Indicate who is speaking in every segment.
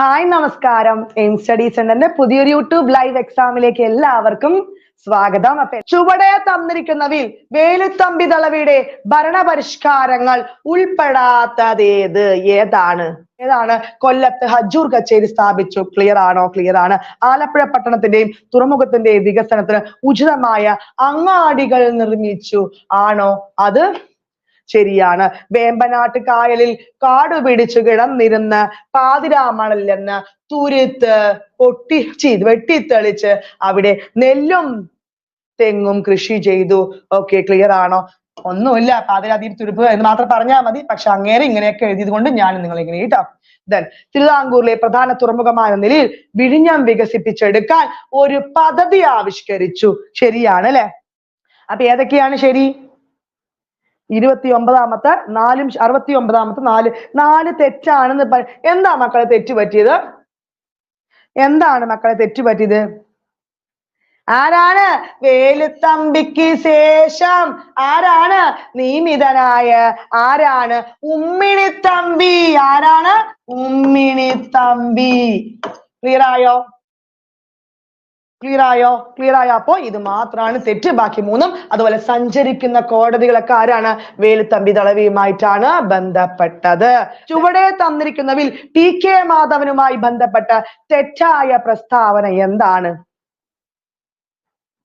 Speaker 1: Hi നമസ്കാരം. Aim study സെന്ററിന്റെ പുതിയൊരു യൂട്യൂബ് ലൈവ് എക്സാമിലേക്ക് എല്ലാവർക്കും സ്വാഗതം. അപ്പൊ ചുവടെ തന്നിരിക്കുന്നവിൽ വേലുത്തമ്പി തളവിയുടെ ഭരണപരിഷ്കാരങ്ങൾ ഉൾപ്പെടാത്തതേത്? ഏതാണ്? ഏതാണ്? കൊല്ലത്ത് ഹജ്ജൂർ കച്ചേരി സ്ഥാപിച്ചു. ക്ലിയർ ആണോ? ക്ലിയർ ആണ്. ആലപ്പുഴ പട്ടണത്തിന്റെയും തുറമുഖത്തിന്റെയും വികസനത്തിന് ഉചിതമായ അങ്ങാടികൾ നിർമ്മിച്ചു. ആണോ? അത് ശരിയാണ്. വേമ്പനാട്ട് കായലിൽ കാടുപിടിച്ചു കിടന്നിരുന്ന എന്ന തുരുത്ത് പൊട്ടിച്ച് വെട്ടിത്തെളിച്ച് അവിടെ നെല്ലും തെങ്ങും കൃഷി ചെയ്തു. ഓക്കെ ക്ലിയർ ആണോ? ഒന്നുമില്ല. പാതിരാതീർ തുരുപ്പ് എന്ന് മാത്രം പറഞ്ഞാൽ മതി. പക്ഷെ അങ്ങേരെ ഇങ്ങനെയൊക്കെ എഴുതിയത് കൊണ്ട് ഞാൻ നിങ്ങളെ ഇങ്ങനെ കേട്ടോ ദെൻ തിരുവിതാംകൂറിലെ പ്രധാന തുറമുഖമായ നിലയിൽ വിഴിഞ്ഞം വികസിപ്പിച്ചെടുക്കാൻ ഒരു പദ്ധതി ആവിഷ്കരിച്ചു. ശരിയാണ് അല്ലെ? അപ്പൊ ഏതൊക്കെയാണ് ശരി? ഇരുപത്തി ഒമ്പതാമത്തെ നാലും അറുപത്തി ഒമ്പതാമത്തെ നാല്. നാല് തെറ്റാണെന്ന് എന്താ മക്കളെ തെറ്റ് പറ്റിയത് എന്താണ് മക്കളെ തെറ്റ് പറ്റിയത് ആരാണ്? വേലുത്തമ്പിക്ക് ശേഷം. ആരാണ്? നിയമിതനായ ആരാണ്? ഉമ്മിണിത്തമ്പി. ആരാണ്? ഉമ്മിണിത്തമ്പി. ക്ലിയർ ആയോ? ക്ലിയർ ആയോ? ക്ലിയർ ആയോ? അപ്പോ ഇത് മാത്രമാണ് തെറ്റ്. ബാക്കി മൂന്നും അതുപോലെ സഞ്ചരിക്കുന്ന കോടതികളൊക്കെ ആരാണ്? വേലുത്തമ്പി തളവിയുമായിട്ടാണ് ബന്ധപ്പെട്ടത്. ചുവടെ തന്നിരിക്കുന്നതിൽ ടി കെ മാധവനുമായി ബന്ധപ്പെട്ട തെറ്റായ പ്രസ്താവന എന്താണ്?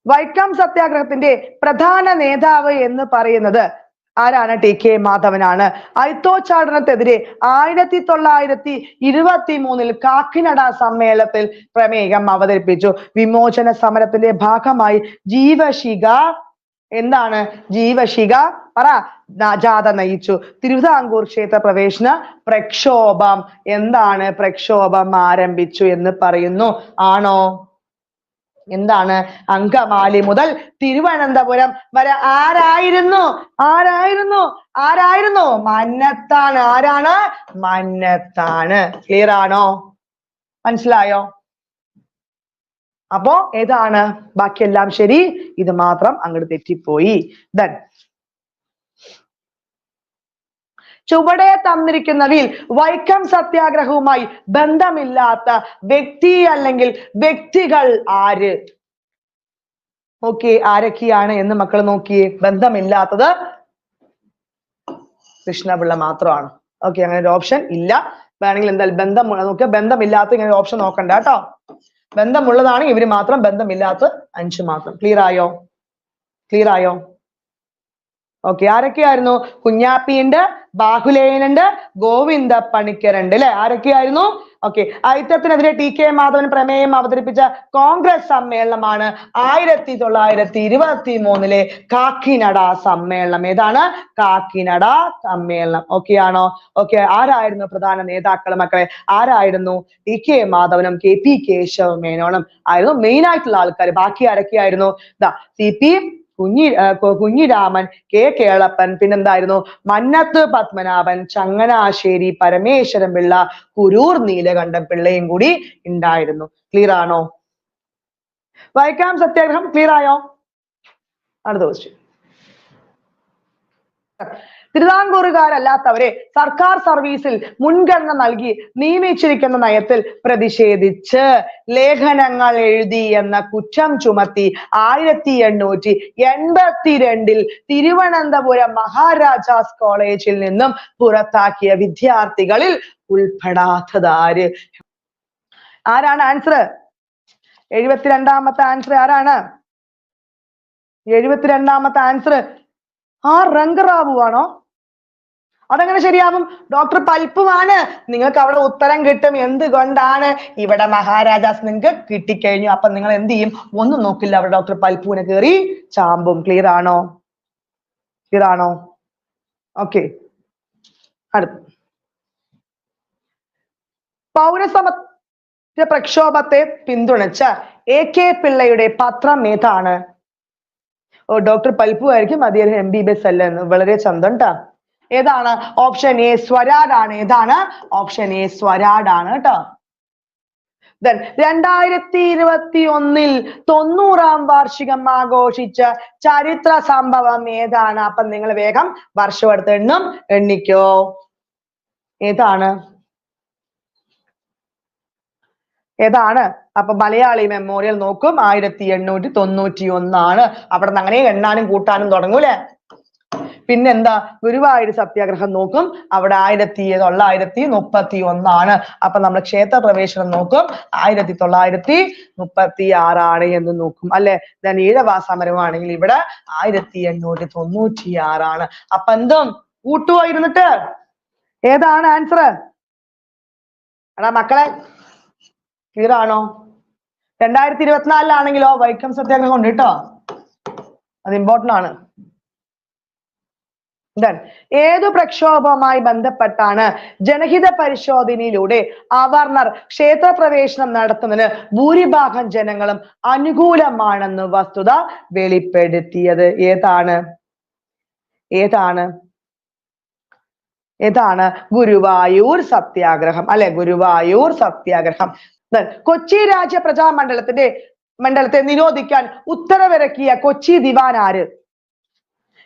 Speaker 1: വൈക്കം സത്യാഗ്രഹത്തിന്റെ പ്രധാന നേതാവ് എന്ന് പറയുന്നത് ആരാണ് ടി കെ മാധവനാണ്? അയിത്തോച്ചാടനത്തെതിരെ ആയിരത്തി തൊള്ളായിരത്തി ഇരുപത്തി മൂന്നിൽ കാക്കിനട സമ്മേളനത്തിൽ പ്രമേയം അവതരിപ്പിച്ചു. വിമോചന സമരത്തിന്റെ ഭാഗമായി ജീവശിക എന്താണ്? ജീവശിക പറ ജാഥ നയിച്ചു. തിരുവിതാംകൂർ ക്ഷേത്ര പ്രവേശന പ്രക്ഷോഭം. എന്താണ് പ്രക്ഷോഭം ആരംഭിച്ചു എന്ന് പറയുന്നു. ആണോ? എന്താണ് അങ്കമാലി മുതൽ തിരുവനന്തപുരം വരെ ആരായിരുന്നു? ആരായിരുന്നു? ആരായിരുന്നു? മന്നത്താണ് ആരാണ്? മന്നത്താണ് ക്ലിയർ ആണോ? മനസ്സിലായോ? അപ്പോ ഏതാണ്? ബാക്കിയെല്ലാം ശരി. ഇത് മാത്രം അങ്ങോട്ട് തെറ്റിപ്പോയി. ദൻ ചുവടെ തന്നിരിക്കുന്നവയിൽ വൈക്കം സത്യാഗ്രഹവുമായി ബന്ധമില്ലാത്ത വ്യക്തി അല്ലെങ്കിൽ വ്യക്തികൾ ആര്? നോക്കിയേ ആരൊക്കെയാണ് എന്ന് മക്കൾ നോക്കിയേ ബന്ധമില്ലാത്തത് കൃഷ്ണപിള്ള മാത്രമാണ്. ഓക്കെ അങ്ങനെ ഒരു ഓപ്ഷൻ ഇല്ല. വേണമെങ്കിൽ എന്തായാലും ബന്ധം നോക്കുക ബന്ധമില്ലാത്ത ഇങ്ങനെ ഒരു ഓപ്ഷൻ നോക്കണ്ട കേട്ടോ. ബന്ധമുള്ളതാണെങ്കിൽ ഇവർ മാത്രം ബന്ധമില്ലാത്ത അഞ്ച് മാത്രം. ക്ലിയർ ആയോ? ക്ലിയർ ആയോ? ഓക്കെ ആരൊക്കെയായിരുന്നു? കുഞ്ഞാപ്പിയുണ്ട് ബാഹുലേയനുണ്ട് ഗോവിന്ദ പണിക്കരുണ്ട് അല്ലെ? ആരൊക്കെയായിരുന്നു? ഓക്കെ ഐത്തത്തിനെതിരെ ടി കെ മാധവൻ പ്രമേയം അവതരിപ്പിച്ച കോൺഗ്രസ് സമ്മേളനമാണ് ആയിരത്തി തൊള്ളായിരത്തി ഇരുപത്തി മൂന്നിലെ കാക്കിനട സമ്മേളനം. ഏതാണ്? കാക്കിനട സമ്മേളനം. ഓക്കെ ആണോ? ഓക്കെ ആരായിരുന്നു പ്രധാന നേതാക്കൾ മക്കളെ? ആരായിരുന്നു? ടി കെ മാധവനും കെ പി കേശവ മേനോനും ആയിരുന്നു മെയിൻ ആയിട്ടുള്ള ആൾക്കാർ ബാക്കി ആരൊക്കെയായിരുന്നു? ദാ C P Kunhi Kunhiraman K. Kelappan പിന്നെന്തായിരുന്നു? Mannath Padmanabhan Changanassery Parameswaran Pillai Kurur Neelakantan പിള്ളയും കൂടി ഉണ്ടായിരുന്നു. ക്ലിയർ ആണോ? വൈക്കം സത്യാഗ്രഹം ക്ലിയർ ആയോ? അടുത്ത ക്വസ്റ്റ്യൻ തിരുവിതാംകൂറുകാരല്ലാത്തവരെ സർക്കാർ സർവീസിൽ മുൻഗണന നൽകി നിയമിച്ചിരിക്കുന്ന നയത്തിൽ പ്രതിഷേധിച്ച് ലേഖനങ്ങൾ എഴുതി എന്ന കുറ്റം ചുമത്തി ആയിരത്തി എണ്ണൂറ്റി എൺപത്തിരണ്ടിൽ തിരുവനന്തപുരം മഹാരാജാസ് കോളേജിൽ നിന്നും പുറത്താക്കിയ വിദ്യാർത്ഥികളിൽ ഉൾപ്പെടാത്തതാര്? ആര് ആരാണ് ആൻസർ എഴുപത്തിരണ്ടാമത്തെ ആൻസർ ആരാണ്? എഴുപത്തിരണ്ടാമത്തെ ആൻസർ ആ റംഗറാവു ആണോ? അതെങ്ങനെ ശരിയാവും? ഡോക്ടർ പൽപ്പുമാണ് നിങ്ങൾക്ക് അവിടെ ഉത്തരം കിട്ടും. എന്തുകൊണ്ടാണ്? ഇവിടെ മഹാരാജാസ് നിങ്ങൾക്ക് കിട്ടിക്കഴിഞ്ഞു. അപ്പൊ നിങ്ങൾ എന്ത് ചെയ്യും? ഒന്നും നോക്കില്ല. അവിടെ ഡോക്ടർ പൽപ്പുവിനെ കയറി ചാമ്പും. ക്ലിയർ ആണോ? ക്ലിയർ ആണോ? ഓക്കെ അടുത്ത. പൗരസമ പ്രക്ഷോഭത്തെ പിന്തുണച്ച എ കെ പിള്ളയുടെ പത്രം ഏതാണ്? ഓ ഡോക്ടർ പൽപ്പു ആയിരിക്കും. അദ്ദേഹം എം ബി ബി എസ് അല്ല? എന്ന് വളരെ ചന്തം ട്ടാ. ഏതാണ്? ഓപ്ഷൻ എ ആണ്. ഏതാണ്? ഓപ്ഷൻ എ ആണ് കേട്ടോ. ദെൻ രണ്ടായിരത്തി ഇരുപത്തി ഒന്നിൽ തൊണ്ണൂറാം വാർഷികം ആഘോഷിച്ച ചരിത്ര സംഭവം ഏതാണ്? അപ്പൊ നിങ്ങൾ വേഗം വർഷം എടുത്ത് എണ്ണും എണ്ണിക്കോ. ഏതാണ്? ഏതാണ്? അപ്പൊ മലയാളി മെമ്മോറിയൽ നോക്കും. ആയിരത്തി എണ്ണൂറ്റി തൊണ്ണൂറ്റി ഒന്നാണ് അവിടെ നിന്ന് അങ്ങനെ എണ്ണാനും കൂട്ടാനും തുടങ്ങൂലേ പിന്നെന്താ? ഗുരുവായൂർ സത്യാഗ്രഹം നോക്കും. അവിടെ ആയിരത്തി തൊള്ളായിരത്തി മുപ്പത്തി ഒന്നാണ് അപ്പൊ നമ്മൾ ക്ഷേത്ര പ്രവേശനം നോക്കും. ആയിരത്തി തൊള്ളായിരത്തി മുപ്പത്തി ആറാണ് എന്ന് നോക്കും. അല്ലെ? ഞാൻ ഈഴവാ സമരമാണെങ്കിൽ ഇവിടെ ആയിരത്തി എണ്ണൂറ്റി തൊണ്ണൂറ്റി ആറാണ് അപ്പൊ എന്തും? കൂട്ടുവോ ഇരുന്നിട്ട്. ഏതാണ് ആൻസർ എടാ മക്കളെ ക്ലിയർ ആണോ? രണ്ടായിരത്തി ഇരുപത്തിനാലിലാണെങ്കിലോ വൈക്കം സത്യാഗ്രഹം ഉണ്ട് കേട്ടോ. അത് ഇമ്പോർട്ടന്റ് ആണ്. Then, ഏതു പ്രക്ഷോഭവുമായി ബന്ധപ്പെട്ടാണ് ജനഹിത പരിശോധനയിലൂടെ അവർണർ ക്ഷേത്ര പ്രവേശനം നടത്തുന്നതിന് ഭൂരിഭാഗം ജനങ്ങളും അനുകൂലമാണെന്ന് വസ്തുത വെളിപ്പെടുത്തിയത്. ഏതാണ്? ഏതാണ്? ഏതാണ്? ഗുരുവായൂർ സത്യാഗ്രഹം. അല്ലെ? ഗുരുവായൂർ സത്യാഗ്രഹം. കൊച്ചി രാജ്യ പ്രജാമണ്ഡലത്തിന്റെ മണ്ഡലത്തെ നിരോധിക്കാൻ ഉത്തരവിറക്കിയ കൊച്ചി ദിവാൻ ആര്?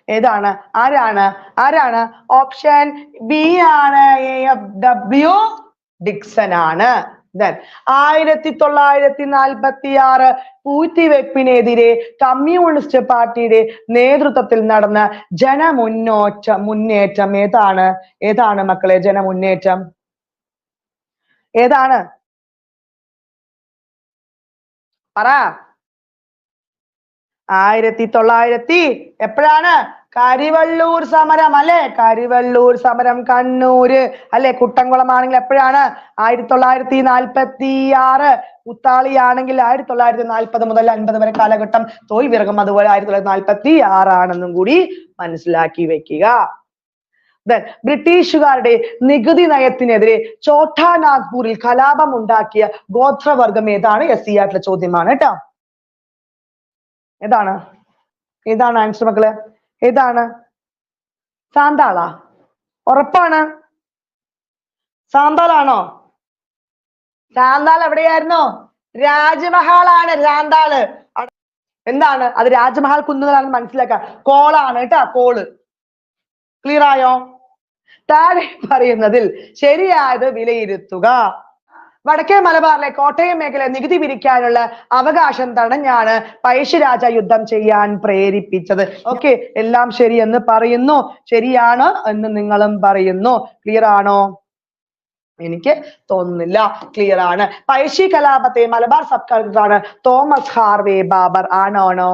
Speaker 1: ഏതാണ്? ആരാണ്? ആരാണ്? ഓപ്ഷൻ ബി ആണ്. എഫ് ഡബ്ല്യു ഡിക്സൺ ആണ്. Then, ആയിരത്തി തൊള്ളായിരത്തി നാൽപ്പത്തി ആറ് പൂഴ്ത്തിവെപ്പിനെതിരെ കമ്മ്യൂണിസ്റ്റ് പാർട്ടിയുടെ നേതൃത്വത്തിൽ നടന്ന ജനമുന്നോറ്റ മുന്നേറ്റം ഏതാണ്? ഏതാണ് മക്കളെ ജനമുന്നേറ്റം? ഏതാണ്? പറ. ആയിരത്തി തൊള്ളായിരത്തി എപ്പോഴാണ്? കരിവള്ളൂർ സമരം അല്ലെ? കരിവള്ളൂർ സമരം കണ്ണൂര് അല്ലെ? കുട്ടംകുളം ആണെങ്കിൽ എപ്പോഴാണ്? ആയിരത്തി തൊള്ളായിരത്തി നാൽപ്പത്തി ആറ് ഉത്താളിയാണെങ്കിൽ ആയിരത്തി തൊള്ളായിരത്തി നാൽപ്പത് മുതൽ അൻപത് വരെ കാലഘട്ടം. തോയ് അതുപോലെ ആയിരത്തി തൊള്ളായിരത്തി നാൽപ്പത്തി ആറാണെന്നും കൂടി മനസ്സിലാക്കി വെക്കുക. ബ്രിട്ടീഷുകാരുടെ നികുതി നയത്തിനെതിരെ ചോട്ടാ നാഗ്പൂരിൽ കലാപം ഉണ്ടാക്കിയ ഗോത്രവർഗം ഏതാണ്? എസ് സി ആയിട്ടുള്ള ചോദ്യമാണ് കേട്ടോ. ഏതാണ്? ഏതാണ് ആൻസർ മക്കൾ? ഏതാണ്? സാന്താളാ. ഉറപ്പാണ്. സാന്താളാണോ? സാന്താൾ എവിടെയായിരുന്നോ? രാജ്മഹാളാണ് സാന്താൾ എന്താണ്? അത് രാജ്മഹാൾ കുന്നുകളാണെന്ന് മനസ്സിലാക്കുക കോളാണ് കേട്ടാ കോൾ. ക്ലിയർ ആയോ? താഴെ പറയുന്നതിൽ ശരിയായത് വിലയിരുത്തുക. വടക്കേ മലബാറിലെ കോട്ടയം മേഖല നികുതി പിരിക്കാനുള്ള അവകാശം തടഞ്ഞാണ് പഴശ്ശിരാജ യുദ്ധം ചെയ്യാൻ പ്രേരിപ്പിച്ചത്. ഓക്കെ എല്ലാം ശരിയെന്ന് പറയുന്നു. ശരിയാണ് എന്ന് നിങ്ങളും പറയുന്നു. ക്ലിയർ ആണോ? എനിക്ക് തോന്നുന്നില്ല. ക്ലിയർ ആണ്. പഴശ്ശി കലാപത്തെ മലബാർ സബ് കളക്ടറാണ് തോമസ് ഹാർവേ ബാബർ. ആണോണോ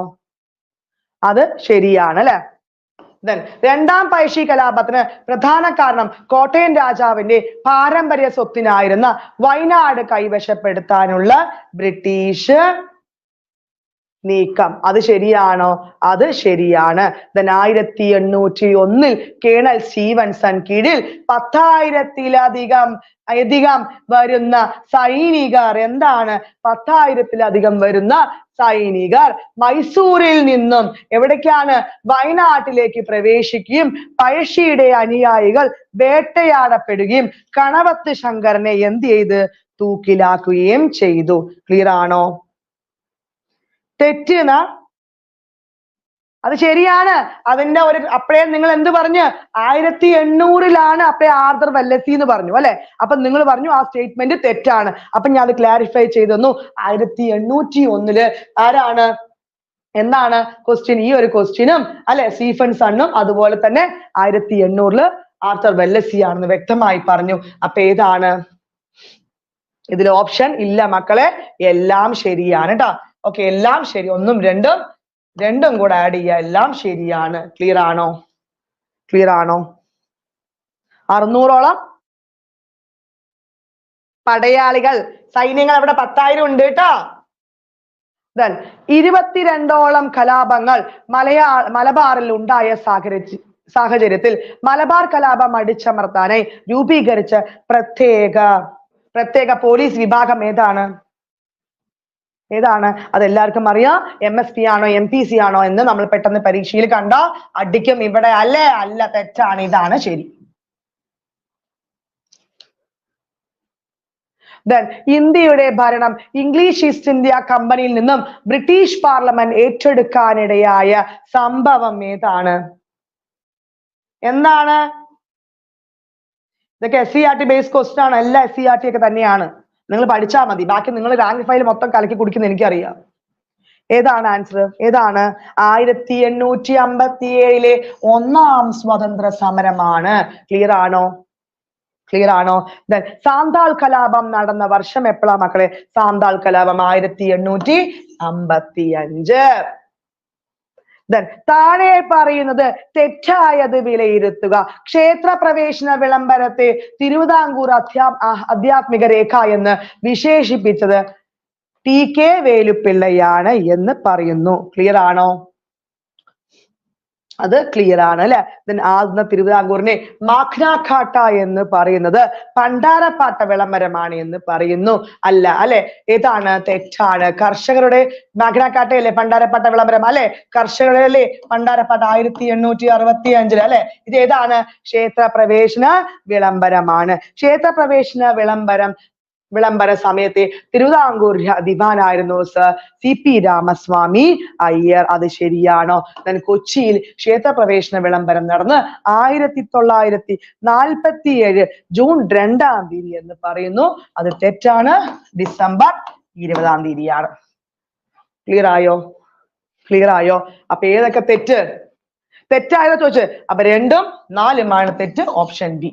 Speaker 1: അത് ശരിയാണ് അല്ലെ? Then, രണ്ടാം പഴശ്ശി കലാപത്തിന് പ്രധാന കാരണം കോട്ടയം രാജാവിന്റെ പാരമ്പര്യ സ്വത്തിനായിരുന്ന വയനാട് കൈവശപ്പെടുത്താനുള്ള ബ്രിട്ടീഷ് നീക്കം. അത് ശരിയാണോ? അത് ശരിയാണ്. then ആയിരത്തി എണ്ണൂറ്റി ഒന്നിൽ കേണൽ സ്റ്റീവൻസൺ കീഴിൽ പത്തായിരത്തിലധികം അധികം വരുന്ന സൈനികർ എന്താണ്? പത്തായിരത്തിലധികം വരുന്ന സൈനികർ മൈസൂരിൽ നിന്നും എവിടേക്കാണ്? വയനാട്ടിലേക്ക് പ്രവേശിക്കുകയും പഴശ്ശിയുടെ അനുയായികൾ വേട്ടയാടപ്പെടുകയും കണവത്ത് ശങ്കരനെ എന്ത് ചെയ്ത്? തൂക്കിലാക്കുകയും ചെയ്തു. ക്ലിയർ ആണോ? തെറ്റുന്ന അത് ശരിയാണ്. അതിന്റെ ഒരു അപ്പോഴേ നിങ്ങൾ എന്ത് പറഞ്ഞു? ആയിരത്തി എണ്ണൂറിലാണ് അപ്പഴേ ആർദർ വെല്ലസി എന്ന് പറഞ്ഞു അല്ലെ? അപ്പൊ നിങ്ങൾ പറഞ്ഞു ആ സ്റ്റേറ്റ്മെന്റ് തെറ്റാണ്. അപ്പൊ ഞാൻ അത് ക്ലാരിഫൈ ചെയ്തു തന്നു. ആയിരത്തി എണ്ണൂറ്റി ഒന്നിൽ ആരാണ്? എന്താണ് ക്വസ്റ്റ്യൻ ഈ ഒരു ക്വസ്റ്റ്യനും അല്ലെ? സീഫൻ സണ്ണും അതുപോലെ തന്നെ ആയിരത്തി എണ്ണൂറിൽ ആർത്തർ വെല്ലസി ആണെന്ന് വ്യക്തമായി പറഞ്ഞു. അപ്പൊ ഏതാണ്? ഇതിൽ ഓപ്ഷൻ ഇല്ല മക്കളെ. എല്ലാം ശരിയാണ് കേട്ടോ ഓക്കെ എല്ലാം ശരി. ഒന്നും രണ്ടും രണ്ടും കൂടെ ആഡ് ചെയ്യുക. എല്ലാം ശരിയാണ്. ക്ലിയർ ആണോ? ക്ലിയർ ആണോ? അറുന്നൂറോളം പടയാളികൾ. സൈന്യങ്ങൾ അവിടെ പത്തായിരം ഉണ്ട് കേട്ടോ. Then, ഇരുപത്തിരണ്ടോളം കലാപങ്ങൾ മലയാ മലബാറിൽ ഉണ്ടായ സാഹചര്യ സാഹചര്യത്തിൽ മലബാർ കലാപം അടിച്ചമർത്താനായി രൂപീകരിച്ച പ്രത്യേക പ്രത്യേക പോലീസ് വിഭാഗം ഏതാണ്? ഏതാണ്? അത് എല്ലാവർക്കും അറിയാം. എം എസ് പി ആണോ എം പി സി ആണോ എന്ന് നമ്മൾ പെട്ടെന്ന് പരീക്ഷയിൽ കണ്ട അടിക്കും ഇവിടെ അല്ലേ? അല്ല തെറ്റാണ്. ഇതാണ് ശരി. Then, ഇന്ത്യയുടെ ഭരണം. ഇംഗ്ലീഷ് ഈസ്റ്റ് ഇന്ത്യ കമ്പനിയിൽ നിന്നും ബ്രിട്ടീഷ് പാർലമെന്റ് ഏറ്റെടുക്കാനിടയായ സംഭവം ഏതാണ്? എന്താണ്? ഇതൊക്കെ S C R T base question ആണ്. എല്ലാ എസ് സി ആർ ടി ഒക്കെ തന്നെയാണ്. നിങ്ങൾ പഠിച്ചാൽ മതി. ബാക്കി നിങ്ങൾ റാങ്ക് ഫയൽ മൊത്തം കലക്കി കുടിക്കുന്ന എനിക്കറിയാം. ഏതാണ് ആൻസർ ഏതാണ്? ആയിരത്തി എണ്ണൂറ്റി അമ്പത്തി ഏഴിലെ ഒന്നാം സ്വതന്ത്ര സമരമാണ്. ക്ലിയർ ആണോ? ക്ലിയർ ആണോ? സാന്താൾ കലാപം നടന്ന വർഷം എപ്പോഴാ മക്കളെ? സാന്താൾ കലാപം ആയിരത്തി എണ്ണൂറ്റി അമ്പത്തി അഞ്ച് Then താഴെ പറയുന്നത് തെറ്റായത് വിലയിരുത്തുക. ക്ഷേത്ര പ്രവേശന വിളംബരത്തെ തിരുവിതാംകൂർ അധ്യാ അധ്യാത്മിക രേഖ എന്ന് വിശേഷിപ്പിച്ചത് ടി കെ വേലുപ്പിള്ളയാണ് എന്ന് പറയുന്നു. ക്ലിയർ ആണോ? അത് ക്ലിയർ ആണ് അല്ലെ? Then ആദ്യ തിരുവിതാംകൂറിനെ മാഖ്നാഘാട്ട എന്ന് പറയുന്നത് പണ്ടാരപ്പാട്ട വിളംബരമാണ് എന്ന് പറയുന്നു അല്ല അല്ലെ? ഏതാണ്? തെറ്റാണ്. കർഷകരുടെ മാഗ്നാക്കാട്ടയല്ലേ പണ്ടാരപ്പാട്ട വിളംബരം അല്ലെ? കർഷകരുടെ അല്ലേ പണ്ടാരപ്പാട്ട ആയിരത്തി എണ്ണൂറ്റി അറുപത്തി അഞ്ചിൽ അല്ലെ? ഇത് ഏതാണ്? ക്ഷേത്ര പ്രവേശന വിളംബരമാണ്. ക്ഷേത്ര പ്രവേശന വിളംബരം വിളംബര സമയത്തെ Thiruvithamkoor ദിവാനായിരുന്നു sir C P Ramaswamy. Iyer അത് ശരിയാണോ? then കൊച്ചിയിൽ ക്ഷേത്രപ്രവേശന വിളംബരം നടന്ന് ആയിരത്തി തൊള്ളായിരത്തി നാൽപ്പത്തി ഏഴ് ജൂൺ രണ്ടാം തീയതി എന്ന് പറയുന്നു. അത് തെറ്റാണ്. ഡിസംബർ ഇരുപതാം തീയതിയാണ്. ക്ലിയർ ആയോ? ക്ലിയർ ആയോ? അപ്പൊ ഏതൊക്കെ തെറ്റ്? തെറ്റായത് ചോദിച്ചത്. അപ്പൊ രണ്ടും നാലുമാണ് തെറ്റ്. ഓപ്ഷൻ ബി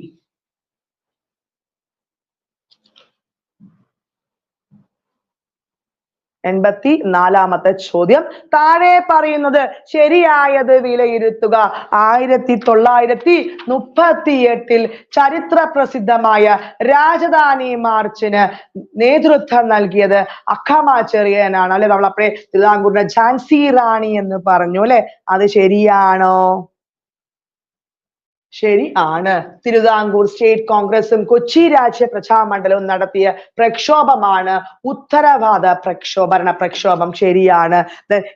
Speaker 1: എൺപത്തി നാലാമത്തെ ചോദ്യം. താഴെ പറയുന്നത് ശരിയായത് വിലയിരുത്തുക. ആയിരത്തി തൊള്ളായിരത്തി മുപ്പത്തി എട്ടിൽ ചരിത്ര പ്രസിദ്ധമായ രാജധാനി മാർച്ചിന് നേതൃത്വം നൽകിയത് അക്കമാചെറിയനാണ് അല്ലെ നമ്മൾ തിരുവിതാംകൂറിന്റെ ഝാൻസി റാണി എന്ന് പറഞ്ഞു അല്ലെ? അത് ശരിയാണോ? ശരി ആണ്. തിരുവിതാംകൂർ സ്റ്റേറ്റ് കോൺഗ്രസും കൊച്ചി രാജ്യ പ്രജാമണ്ഡലവും നടത്തിയ പ്രക്ഷോഭമാണ് ഉത്തരവാദ പ്രക്ഷോഭരണ പ്രക്ഷോഭം. ശരിയാണ്.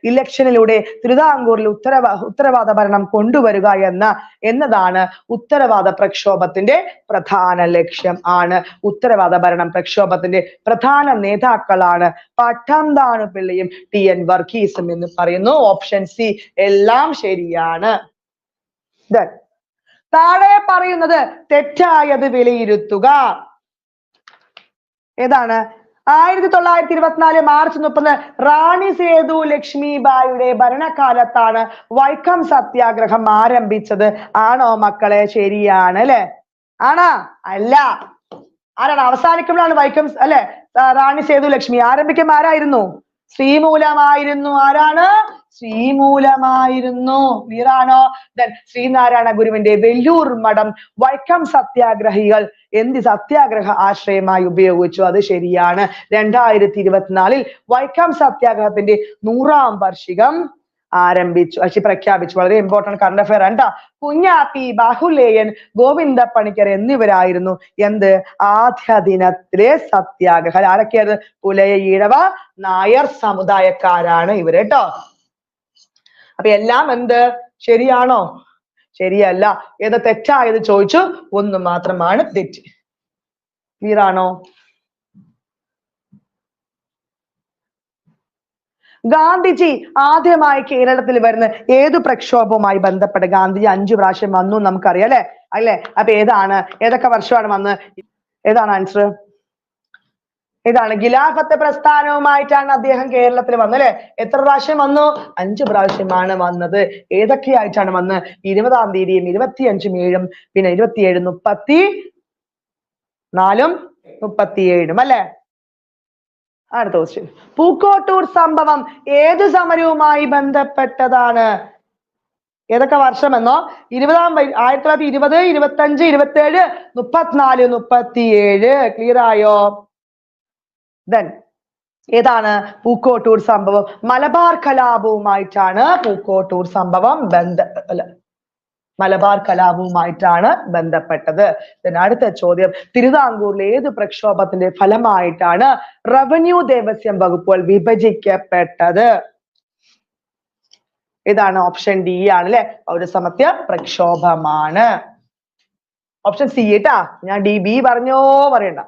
Speaker 1: ഇലക്ഷനിലൂടെ തിരുവിതാംകൂറിൽ ഉത്തരവാ ഉത്തരവാദ ഭരണം കൊണ്ടുവരിക എന്ന എന്നതാണ് ഉത്തരവാദ പ്രക്ഷോഭത്തിന്റെ പ്രധാന ലക്ഷ്യം ആണ്. ഉത്തരവാദ ഭരണം പ്രക്ഷോഭത്തിന്റെ പ്രധാന നേതാക്കളാണ് പട്ടംതാണു പിള്ളയും ടി എൻ വർഗീസും എന്ന് പറയുന്നു. ഓപ്ഷൻ സി എല്ലാം ശരിയാണ്. Then താഴെ പറയുന്നത് തെറ്റായത് വിലയിരുത്തുക. ഏതാണ്? ആയിരത്തി തൊള്ളായിരത്തി ഇരുപത്തിനാല് മാർച്ച് മുപ്പത് റാണി സേതു ലക്ഷ്മിബായിയുടെ ഭരണകാലത്താണ് വൈക്കം സത്യാഗ്രഹം ആരംഭിച്ചത്. ആണോ മക്കളെ? ശരിയാണ് അല്ലെ? ആണാ? അല്ല. ആരാണ്? അവസാനിക്കുമ്പോഴാണ് വൈക്കം അല്ലെ? റാണി സേതു ലക്ഷ്മി. ആരംഭിക്കുമ്പോ ആരായിരുന്നു? ശ്രീമൂലമായിരുന്നു ആരാണ്? ശ്രീമൂലമായിരുന്നു. വീറാണോ Then ശ്രീനാരായണ ഗുരുവിന്റെ വെല്ലൂർ മഠം വൈക്കം സത്യാഗ്രഹികൾ എന്ത് സത്യാഗ്രഹ ആശ്രയമായി ഉപയോഗിച്ചു? അത് ശരിയാണ്. രണ്ടായിരത്തി ഇരുപത്തിനാലിൽ വൈക്കം സത്യാഗ്രഹത്തിന്റെ നൂറാം വാർഷികം ആരംഭിച്ചു. അശി പ്രഖ്യാപിച്ചു. വളരെ ഇമ്പോർട്ടന്റ് കറണ്ട് അഫയർ ആണ് ട്ടോ. കുഞ്ഞാപ്പി ബാഹുലേയൻ ഗോവിന്ദ പണിക്കർ എന്നിവരായിരുന്നു. എന്ത്? ആദ്യ ദിനത്തിലെ സത്യാഗ്രഹം ആരൊക്കെയായിരുന്നു? പുലയ ഈഴവ നായർ സമുദായക്കാരാണ് ഇവർ കേട്ടോ അപ്പൊ എല്ലാം എന്ത്? ശരിയാണോ? ശരിയല്ല. ഏത് തെറ്റായത് ചോദിച്ചു? ഒന്ന് മാത്രമാണ് തെറ്റ്. ക്ലിയർ ആണോ? ഗാന്ധിജി ആദ്യമായി കേരളത്തിൽ വരുന്ന ഏത് പ്രക്ഷോഭവുമായി ബന്ധപ്പെട്ട് ഗാന്ധിജി അഞ്ചു പ്രാവശ്യം വന്നു നമുക്കറിയാം അല്ലെ? അല്ലെ? അപ്പൊ ഏതാണ്? ഏതൊക്കെ വർഷമാണ് വന്ന്? ഏതാണ് ആൻസർ ഇതാണ് ഖിലാഫത്ത് പ്രസ്ഥാനവുമായിട്ടാണ് അദ്ദേഹം കേരളത്തിൽ വന്നത് അല്ലെ? എത്ര പ്രാവശ്യം വന്നു? അഞ്ചു പ്രാവശ്യമാണ് വന്നത്. ഏതൊക്കെയായിട്ടാണ് വന്ന്? ഇരുപതാം തീയതിയും ഇരുപത്തിയഞ്ചും ഏഴും പിന്നെ ഇരുപത്തിയേഴ് മുപ്പത്തി നാലും മുപ്പത്തിയേഴും അല്ലെ? അടുത്ത ക്വസ്റ്റ്യൻ പൂക്കോട്ടൂർ സംഭവം ഏത് സമരവുമായി ബന്ധപ്പെട്ടതാണ്? ഏതൊക്കെ വർഷമെന്നോ ഇരുപതാം ആയിരത്തി തൊള്ളായിരത്തി ഇരുപത് ഇരുപത്തഞ്ച് ഇരുപത്തേഴ് മുപ്പത്തിനാല് മുപ്പത്തിയേഴ്. ക്ലിയർ ആയോ? ദെൻ ഏതാണ് പൂക്കോട്ടൂർ സംഭവം? മലബാർ കലാപവുമായിട്ടാണ് പൂക്കോട്ടൂർ സംഭവം ബന്ധ അല്ല മലബാർ കലാപവുമായിട്ടാണ് ബന്ധപ്പെട്ടത്. അടുത്ത ചോദ്യം തിരുവിതാംകൂറിലെ ഏത് പ്രക്ഷോഭത്തിന്റെ ഫലമായിട്ടാണ് റവന്യൂ ദേവസ്വം വകുപ്പുകൾ വിഭജിക്കപ്പെട്ടത്? ഇതാണ് ഓപ്ഷൻ ഡി ആണ് അല്ലെ പൗരസമത്യ പ്രക്ഷോഭമാണ്. ഓപ്ഷൻ സി കേട്ടാ ഞാൻ ഡി ബി പറഞ്ഞോ പറയണ്ട.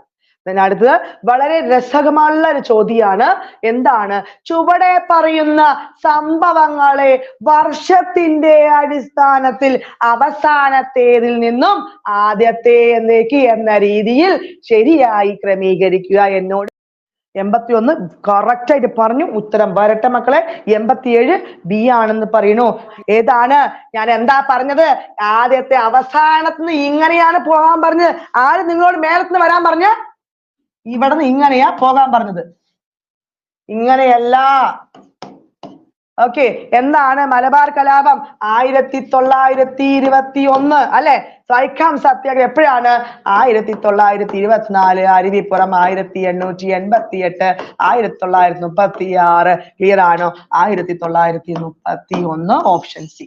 Speaker 1: Then അടുത്തത് വളരെ രസകരമുള്ള ഒരു ചോദ്യമാണ് എന്താണ്? ചുവടെ പറയുന്ന സംഭവങ്ങളെ വർഷത്തിന്റെ അടിസ്ഥാനത്തിൽ അവസാനത്തേതിൽ നിന്നും ആദ്യത്തേതിലേക്ക് എന്ന രീതിയിൽ ശരിയായി ക്രമീകരിക്കുക എന്നോട് എൺപത്തി ഒന്ന് ആയിട്ട് പറഞ്ഞു. ഉത്തരം വരട്ടെ മക്കളെ. എൺപത്തിയേഴ് ബി ആണെന്ന് പറയുന്നു. ഏതാണ്? ഞാൻ എന്താ പറഞ്ഞത്? ആദ്യത്തെ അവസാനത്തിന് ഇങ്ങനെയാണ് പോകാൻ പറഞ്ഞത്. ആര് നിങ്ങളോട് മേലത്തിന് വരാൻ പറഞ്ഞ? ഇവിടെ നിന്ന് ഇങ്ങനെയാ പോകാൻ പറഞ്ഞത്. ഇങ്ങനെയല്ല. ഓക്കെ എന്താണ് മലബാർ കലാപം? ആയിരത്തി തൊള്ളായിരത്തി ഇരുപത്തി ഒന്ന് അല്ലെ? വൈക്കം സത്യാഗ്രഹം എപ്പോഴാണ്? ആയിരത്തി തൊള്ളായിരത്തി ഇരുപത്തിനാല് അരുവിപ്പുറം ആയിരത്തി എണ്ണൂറ്റി എൺപത്തി എട്ട് ആയിരത്തി തൊള്ളായിരത്തി മുപ്പത്തി ആറ് ക്ലിയർ ആണോ? ആയിരത്തി തൊള്ളായിരത്തി മുപ്പത്തി ഒന്ന് ഓപ്ഷൻ സി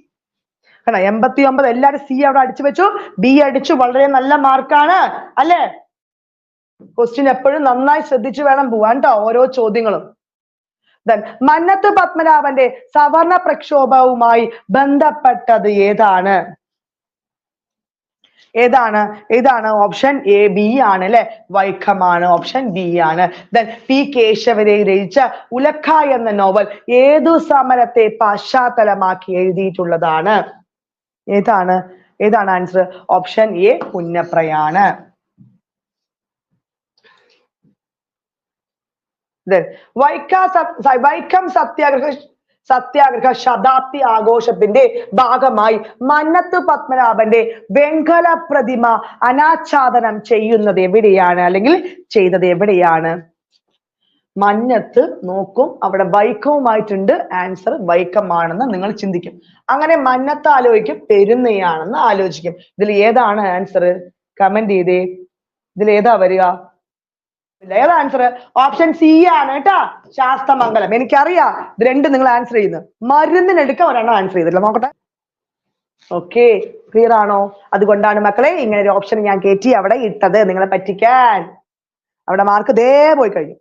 Speaker 1: കണ്ടോ? എൺപത്തി ഒമ്പത് എല്ലാരും സി അവിടെ അടിച്ചു വെച്ചു. ബി അടിച്ചു. വളരെ നല്ല മാർക്കാണ് അല്ലേ? ക്വസ്റ്റ്യൻ എപ്പോഴും നന്നായി ശ്രദ്ധിച്ചു വേണം പോവാൻ ട്ടോ ഓരോ ചോദ്യങ്ങളും. Then മന്നത്ത് പത്മനാഭന്റെ സവർണ പ്രക്ഷോഭവുമായി ബന്ധപ്പെട്ടത് ഏതാണ്? ഏതാണ്? ഏതാണ് ഓപ്ഷൻ എ ബി ആണ് അല്ലെ വൈക്കമാണ് ഓപ്ഷൻ ബി ആണ്. ദെൻ പി കേശവരെ രചിച്ച ഉലക്ക എന്ന നോവൽ ഏതു സമരത്തെ പശ്ചാത്തലമാക്കി എഴുതിയിട്ടുള്ളതാണ്? ഏതാണ്? ഏതാണ് ആൻസർ ഓപ്ഷൻ എ പുന്നപ്രയാണ് Then വൈക്ക സത്യാഗ്രഹ സത്യാഗ്രഹ ശതാബ്ദി ആഘോഷത്തിന്റെ ഭാഗമായി മന്നത്ത് പത്മനാഭന്റെ വെങ്കല പ്രതിമ അനാച്ഛാദനം ചെയ്യുന്നത് എവിടെയാണ്? അല്ലെങ്കിൽ ചെയ്തത് എവിടെയാണ്? മഞ്ഞത്ത് നോക്കും അവിടെ വൈക്കവുമായിട്ടുണ്ട് ആൻസർ വൈക്കമാണെന്ന് നിങ്ങൾ ചിന്തിക്കും. അങ്ങനെ മഞ്ഞത്ത് ആലോചിക്കും പെരുന്നയാണെന്ന് ആലോചിക്കും. ഇതിൽ ഏതാണ് ആൻസർ കമന്റ് ചെയ്തേ. ഇതിൽ ഏതാ വരിക? ഏതാ ആൻസർ ഓപ്ഷൻ സി ആണ് കേട്ടാ. ശാസ്തമംഗലം. എനിക്കറിയാം. ഇത് രണ്ടും നിങ്ങൾ ആൻസർ ചെയ്യുന്നത് മരുന്നിനെടുക്കാൻ ഒരെണ്ണം ആൻസർ ചെയ്തില്ല നോക്കട്ടെ. ഓക്കെ ക്ലിയർ ആണോ? അതുകൊണ്ടാണ് മക്കളെ ഇങ്ങനെ ഒരു ഓപ്ഷൻ ഞാൻ കയറ്റി അവിടെ ഇട്ടത് നിങ്ങളെ പറ്റിക്കാൻ. അവിടെ മാർക്ക് ദേ പോയി കഴിഞ്ഞു.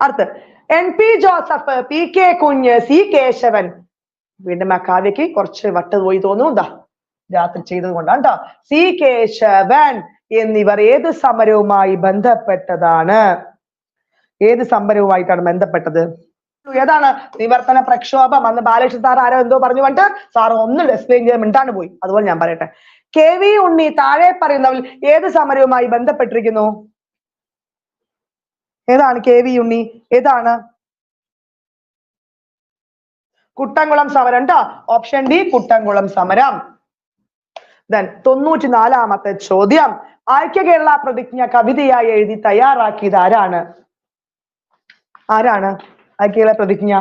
Speaker 1: അടുത്ത്. N P Joseph P K Kunju C Kesavan. വീണ്ടും ആ കുറച്ച് വട്ട് പോയി തോന്നുന്നു. ദാ രാത്രി ചെയ്തത് കൊണ്ടാണ് കേട്ടോ സി കേശവൻ. എന്നിവർ ഏത് സമരവുമായി ബന്ധപ്പെട്ടതാണ്? ഏത് സമരവുമായിട്ടാണ് ബന്ധപ്പെട്ടത്? ഏതാണ് നിവർത്തന പ്രക്ഷോഭം? അന്ന് ബാലകൃഷ്ണ സാർ ആരോ എന്തോ പറഞ്ഞു പറഞ്ഞിട്ട് സാർ ഒന്ന് എക്സ്പ്ലെയിൻ ചെയ്യാൻ മിണ്ടാണ് പോയി. അതുപോലെ ഞാൻ പറയട്ടെ. കെ വി ഉണ്ണി താഴെ പറയുന്നവൽ ഏത് സമരവുമായി ബന്ധപ്പെട്ടിരിക്കുന്നു? ഏതാണ് കെ വി ഉണ്ണി? ഏതാണ്? കുട്ടംകുളം സമരം. കേട്ടോ ഓപ്ഷൻ ഡി കുട്ടംകുളം സമരം. ദെൻ തൊണ്ണൂറ്റി നാലാമത്തെ ചോദ്യം. ഐക്യ കേരള പ്രതിജ്ഞ കവിതയായി എഴുതി തയ്യാറാക്കിയത് ആരാണ്? ആരാണ് ഐക്യ കേരള പ്രതിജ്ഞ?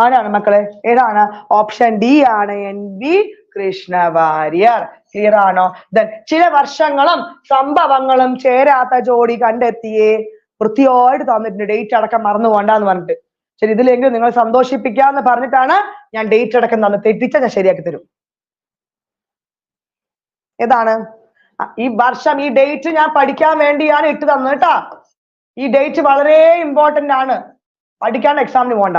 Speaker 1: ആരാണ് മക്കളെ? ഏതാണ്? ഓപ്ഷൻ ഡി ആണ് എൻ വി കൃഷ്ണവാര്യർ. ക്ലിയർ ആണോ? ദെൻ ചില വർഷങ്ങളും സംഭവങ്ങളും ചേരാത്ത ജോഡി കണ്ടെത്തിയേ വൃത്തിയായിട്ട് തന്നിട്ടുണ്ട്. ഡേറ്റ് അടക്കം മറന്നു പോണ്ടെന്ന് പറഞ്ഞിട്ട്. ശരി ഇതിലെങ്കിലും നിങ്ങൾ സന്തോഷിപ്പിക്കാന്ന് പറഞ്ഞിട്ടാണ് ഞാൻ ഡേറ്റ് അടക്കം തന്ന് തെറ്റിച്ച ഞാൻ ശരിയാക്കി തരും. ഏതാണ്? ഈ വർഷം ഈ ഡേറ്റ് ഞാൻ പഠിക്കാൻ വേണ്ടിയാണ് ഇട്ട് തന്നത് കേട്ടാ. ഈ ഡേറ്റ് വളരെ ഇമ്പോർട്ടന്റ് ആണ്. പഠിക്കാണ്ട് എക്സാമിന് പോണ്ട.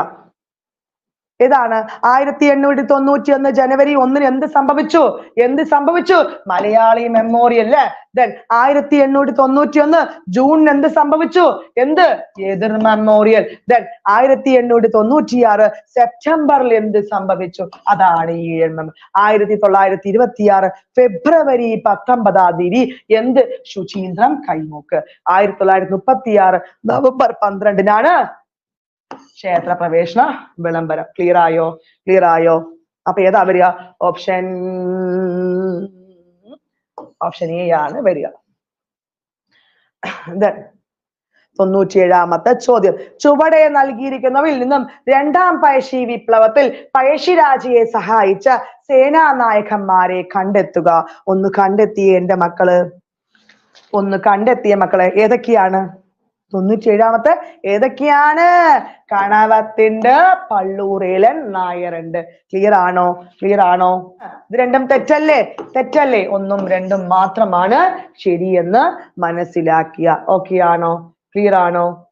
Speaker 1: ഏതാണ് ആയിരത്തി എണ്ണൂറ്റി തൊണ്ണൂറ്റി ഒന്ന് ജനുവരി ഒന്നിന് എന്ത് സംഭവിച്ചു? എന്ത് സംഭവിച്ചു? മലയാളി മെമ്മോറിയൽ അല്ലേ? ദെൻ ആയിരത്തി എണ്ണൂറ്റി തൊണ്ണൂറ്റി ഒന്ന് ജൂണിന് എന്ത് സംഭവിച്ചു? എന്ത്? എതിർ മെമ്മോറിയൽ. ദെൻ ആയിരത്തി എണ്ണൂറ്റി തൊണ്ണൂറ്റി തൊണ്ണൂറ്റിയാറ് സെപ്റ്റംബറിൽ എന്ത് സംഭവിച്ചു? അതാണ് ഈ എണ്ണം ആയിരത്തി തൊള്ളായിരത്തി ഇരുപത്തി ആറ് ഫെബ്രുവരി പത്തൊമ്പതാം തീയതി എന്ത്? ശുചീന്ദ്രം കൈമൂക്ക് ആയിരത്തി തൊള്ളായിരത്തി മുപ്പത്തി ആറ് നവംബർ പന്ത്രണ്ടിനാണ് ക്ഷേത്ര പ്രവേശന വിളംബരം. ക്ലിയർ ആയോ? ക്ലിയർ ആയോ? അപ്പൊ ഏതാ വരിക? ഓപ്ഷൻ ഓപ്ഷൻ എ ആണ് വരിക. Then, തൊണ്ണൂറ്റിയേഴാമത്തെ ചോദ്യം. ചുവടെ നൽകിയിരിക്കുന്നവയിൽ നിന്നും രണ്ടാം പഴശ്ശി വിപ്ലവത്തിൽ പഴശ്ശിരാജയെ സഹായിച്ച സേനാനായകന്മാരെ കണ്ടെത്തുക. ഒന്ന് കണ്ടെത്തിയ എന്റെ മക്കൾ. ഒന്ന് കണ്ടെത്തിയ മക്കളെ. ഏതൊക്കെയാണ്? തൊണ്ണൂറ്റിയേഴാമത്തെ ഏതൊക്കെയാണ്? കണവത്തിന്റെ പള്ളൂരേലൻ നായരുണ്ട്. ക്ലിയർ ആണോ? ക്ലിയർ ആണോ? ഇത് രണ്ടും തെറ്റല്ലേ? തെറ്റല്ലേ. ഒന്നും രണ്ടും മാത്രമാണ് ശരിയെന്ന് മനസ്സിലാക്കിയ. ഓക്കെ ആണോ? ക്ലിയർ ആണോ?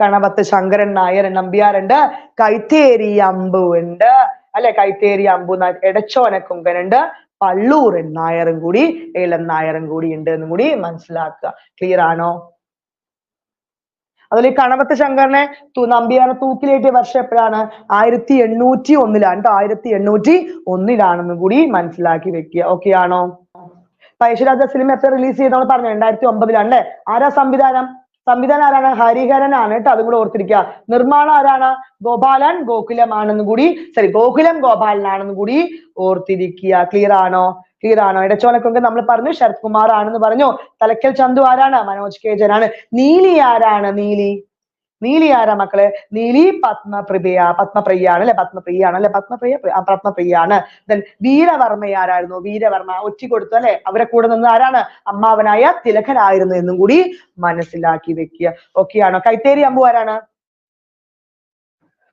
Speaker 1: കണവത്ത് ശങ്കരൻ നായർ നമ്പ്യാരുണ്ട്. കൈത്തേരി അമ്പു ഉണ്ട് അല്ലെ? കൈത്തേരി അമ്പു എടച്ചോന കുങ്കനുണ്ട്. പള്ളൂർ നായരും കൂടി ഏലൻ നായരും കൂടി ഉണ്ട് എന്നും കൂടി മനസ്സിലാക്കുക. ക്ലിയർ ആണോ? അതുപോലെ ഈ കണവത്ത് ശങ്കറിനെ നമ്പ്യാരെ തൂക്കിലേറ്റിയ വർഷം എപ്പോഴാണ്? ആയിരത്തി എണ്ണൂറ്റി ഒന്നിലാണ് കേട്ടോ. ആയിരത്തി എണ്ണൂറ്റി ഒന്നിലാണെന്നും കൂടി മനസ്സിലാക്കി വെക്കുക. ഓക്കെ ആണോ? പഴശ്ശിരാജ സിനിമ എത്ര റിലീസ് ചെയ്ത് നമ്മൾ പറഞ്ഞു? രണ്ടായിരത്തി ഒമ്പതിലാണ് അല്ലെ ആരാ സംവിധാനം? സംവിധാനം ആരാണ് ഹരിഹരനാണ് കേട്ടോ അതും കൂടെ ഓർത്തിരിക്കുക. നിർമ്മാണം ആരാണ്? ഗോപാലൻ ഗോകുലമാണെന്നും കൂടി sorry ഗോകുലം ഗോപാലനാണെന്നും കൂടി ഓർത്തിരിക്കുക. ക്ലിയർ ആണോ? ക്ലിയർ ആണോ? ഇടച്ചോലക്കൊക്കെ നമ്മൾ പറഞ്ഞു ശരത് കുമാർ ആണെന്ന് പറഞ്ഞു. തലക്കൽ ചന്തു ആരാണ്? മനോജ് കെ ജനാണ് നീലി ആരാണ്? നീലി. നീലി ആരാ മക്കളെ? നീലി പത്മപ്രിയ പത്മപ്രിയാണ് അല്ലെ? പത്മപ്രിയാണ് അല്ലെ? പത്മപ്രിയ പത്മപ്രിയാണ് Then വീരവർമ്മ ആരായിരുന്നു? വീരവർമ്മ ഒറ്റ കൊടുത്തു അല്ലെ? അവരെ കൂടെ നിന്ന് ആരാണ്? അമ്മാവനായ തിലകനായിരുന്നു എന്നും കൂടി മനസ്സിലാക്കി വെക്കുക. ഓക്കെ ആണോ കൈത്തേരി അമ്പു ആരാണ്?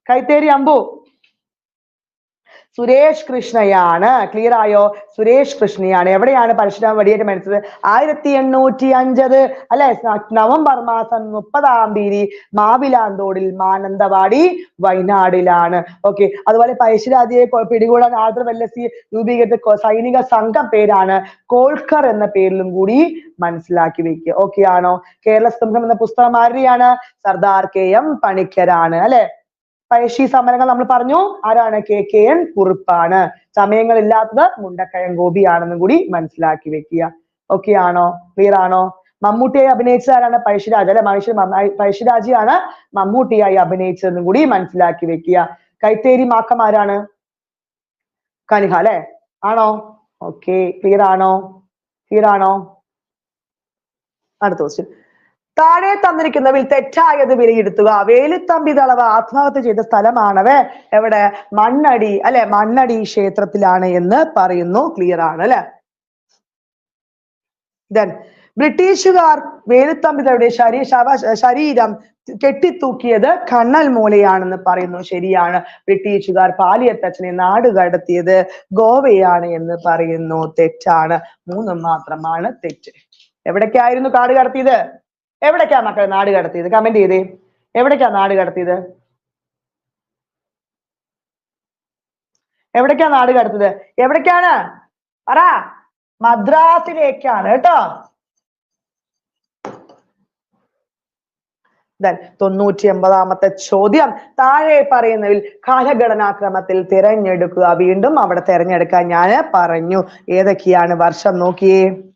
Speaker 1: കൈത്തേരി അമ്പു. സുരേഷ് കൃഷ്ണയാണ്. ക്ലിയർ ആയോ? സുരേഷ് കൃഷ്ണയാണ്. എവിടെയാണ് പരശുരാം വെടിയേറ്റ് മരിച്ചത്? ആയിരത്തി എണ്ണൂറ്റി അഞ്ചത് അല്ലെ? നവംബർ മാസം മുപ്പതാം തീയതി മാവിലാന്തോടിൽ മാനന്തവാടി വയനാടിലാണ്. ഓക്കെ അതുപോലെ പഴശ്ശിരാജയെ പിടികൂടാൻ ആദർ വല്ലസി രൂപീകരിച്ച സൈനിക സംഘം പേരാണ് കോൾക്കർ എന്ന പേരിലും കൂടി മനസ്സിലാക്കി വെക്കുക. ഓക്കെ ആണോ? കേരള സ്തംഭം എന്ന പുസ്തകം ആരുടെയാണ്? സർദാർ കെ എം പണിക്കരാണ്. അല്ലെ? പഴശ്ശി സമരങ്ങൾ നമ്മൾ പറഞ്ഞു. ആരാണ്? കെ കെ എൻ കുറുപ്പാണ്. സമയങ്ങളില്ലാത്തത് മുണ്ടക്കയം ഗോപിയാണെന്നും കൂടി മനസ്സിലാക്കി വെക്കുക. ഓക്കെ ആണോ? ക്ലിയർ ആണോ? മമ്മൂട്ടിയായി അഭിനയിച്ചത് ആരാണ്? പഴശ്ശിരാജ് അല്ലെ? മനുഷ്യ പഴശ്ശിരാജിയാണ് മമ്മൂട്ടിയായി അഭിനയിച്ചതെന്നും കൂടി മനസ്സിലാക്കി വെക്കുക. കൈത്തേരി മാക്കം ആരാണ്? കനിഹ അല്ലെ? ആണോ? ഓക്കെ ക്ലിയർ ആണോ? ക്ലിയർ ആണോ? അടുത്ത ക്വസ്റ്റ്യൻ താഴെ തന്നിരിക്കുന്നവിൽ തെറ്റായത് വിലയിരുത്തുക. വേലുത്തമ്പി ദളവ ആത്മഹത്യ ചെയ്ത സ്ഥലമാണവേ എവിടെ? മണ്ണടി അല്ലെ? മണ്ണടി ക്ഷേത്രത്തിലാണ് എന്ന് പറയുന്നു. ക്ലിയർ ആണ് അല്ലെ? ദെൻ ബ്രിട്ടീഷുകാർ വേലുത്തമ്പിതയുടെ ശരീ ശവ ശരീരം കെട്ടിത്തൂക്കിയത് കണ്ണൽ മൂലയാണെന്ന് പറയുന്നു. ശരിയാണ്. ബ്രിട്ടീഷുകാർ പാലിയത്തച്ഛനെ നാട് കടത്തിയത് ഗോവയാണ് എന്ന് പറയുന്നു. തെറ്റാണ്. മൂന്നും മാത്രമാണ് തെറ്റ്. എവിടേക്കായിരുന്നു കാട് കടത്തിയത്? എവിടേക്കാ മക്കൾ നാട് കടത്തിയത്? കമന്റ് ചെയ്തേ. എവിടേക്കാ നാട് കടത്തിയത്? എവിടേക്കാ നാട് കടത്തിയത്? എവിടേക്കാണ്? പറ. മദ്രാസിലേക്കാണ് കേട്ടോ. തൊണ്ണൂറ്റി എൺപതാമത്തെ ചോദ്യം. താഴെ പറയുന്നതിൽ കാലഘടനാക്രമത്തിൽ തിരഞ്ഞെടുക്കുക. വീണ്ടും അവിടെ തിരഞ്ഞെടുക്കാൻ ഞാൻ പറഞ്ഞു. ഏതൊക്കെയാണ് വർഷം? നോക്കിയേ.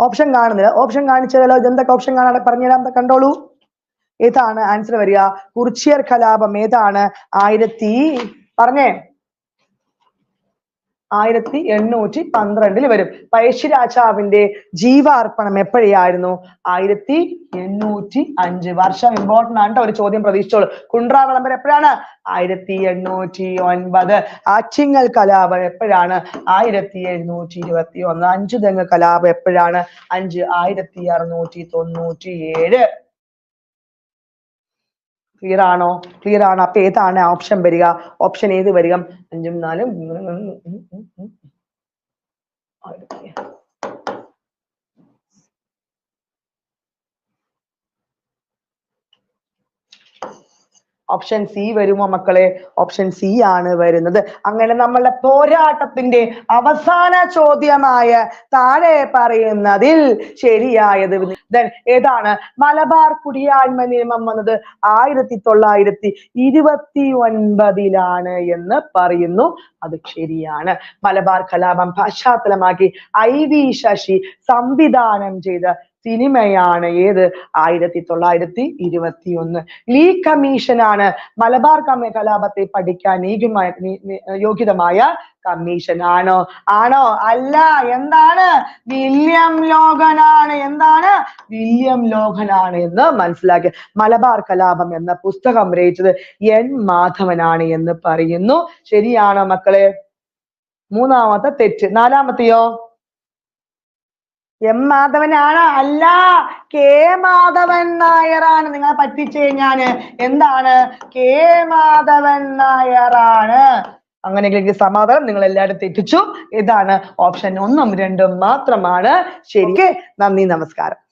Speaker 1: ഓപ്ഷൻ കാണുന്നില്ല. ഓപ്ഷൻ കാണിച്ചതല്ലോ. ഇതെന്തൊക്കെ ഓപ്ഷൻ കാണാൻ പറഞ്ഞുതരാം കണ്ടോളൂ. ഏതാണ് ആൻസർ വരിക. കുറിച്യർ കലാപം ഏതാണ്? ആയിരത്തി പറഞ്ഞേ. ആയിരത്തി എണ്ണൂറ്റി പന്ത്രണ്ടിൽ വരും. പഴശ്ശിരാജാവിന്റെ ജീവാർപ്പണം എപ്പോഴായിരുന്നു ആയിരത്തി എണ്ണൂറ്റി അഞ്ച്. വർഷം ഇമ്പോർട്ടന്റ് ആണ് ഒരു ചോദ്യം പ്രതീക്ഷിച്ചോളൂ. കുണ്ട്ര വിളംബരം എപ്പോഴാണ്? ആയിരത്തി എണ്ണൂറ്റി ഒൻപത്. ആറ്റിങ്ങൽ കലാപം എപ്പോഴാണ്? ആയിരത്തി എഴുന്നൂറ്റി ഇരുപത്തി ഒന്ന് അഞ്ചുതെങ്ങ് കലാപം എപ്പോഴാണ്? അഞ്ച് ആയിരത്തി അറുന്നൂറ്റി തൊണ്ണൂറ്റി ഏഴ് ക്ലിയർ ആണോ? ക്ലിയർ ആണ്. അപ്പൊ ഏതാണ് ഓപ്ഷൻ വരിക? ഓപ്ഷൻ ഏത് വരിക? അഞ്ചും നാലും. ഓപ്ഷൻ സി വരുമോ മക്കളെ? ഓപ്ഷൻ സി ആണ് വരുന്നത്. അങ്ങനെ നമ്മളുടെ പോരാട്ടത്തിന്റെ അവസാന ചോദ്യമായ താഴെ പറയുന്നതിൽ ശരിയായത് Then ഏതാണ്? മലബാർ കുടിയായ്മ നിയമം വന്നത് ആയിരത്തി തൊള്ളായിരത്തി ഇരുപത്തി ഒൻപതിലാണ് എന്ന് പറയുന്നു. അത് ശരിയാണ്. മലബാർ കലാപം പശ്ചാത്തലമാക്കി ഐ വി ശശി സംവിധാനം ചെയ്ത സിനിമയാണ് ഏത്? ആയിരത്തി തൊള്ളായിരത്തി ഇരുപത്തി ഒന്ന് ലീ കമ്മീഷനാണ് മലബാർ കമ്മ കലാപത്തെ പഠിക്കാൻ യോഗ്യതമായ കമ്മീഷൻ ആണോ? ആണോ അല്ല. എന്താണ്? വില്യം ലോഗനാണ്. എന്താണ്? വില്യം ലോകനാണ് എന്ന് മനസ്സിലാക്കി. മലബാർ കലാപം എന്ന പുസ്തകം രചിച്ചത് എൻ മാധവനാണ് എന്ന് പറയുന്നു. ശരിയാണോ മക്കളെ? മൂന്നാമത്തെ തെറ്റ്. നാലാമത്തെയോ? എം മാധവനാണ് അല്ല കെ മാധവൻ നായരാണ് നിങ്ങളെ പറ്റിച്ചേ ഞാൻ. എന്താണ്? കെ മാധവൻ നായരാണ്. അങ്ങനെയെങ്കിൽ സമാധാനം. നിങ്ങൾ എല്ലാവരും തെറ്റിച്ചു. ഇതാണ് ഓപ്ഷൻ ഒന്നും രണ്ടും മാത്രമാണ്. ശരി. നന്ദി നമസ്കാരം.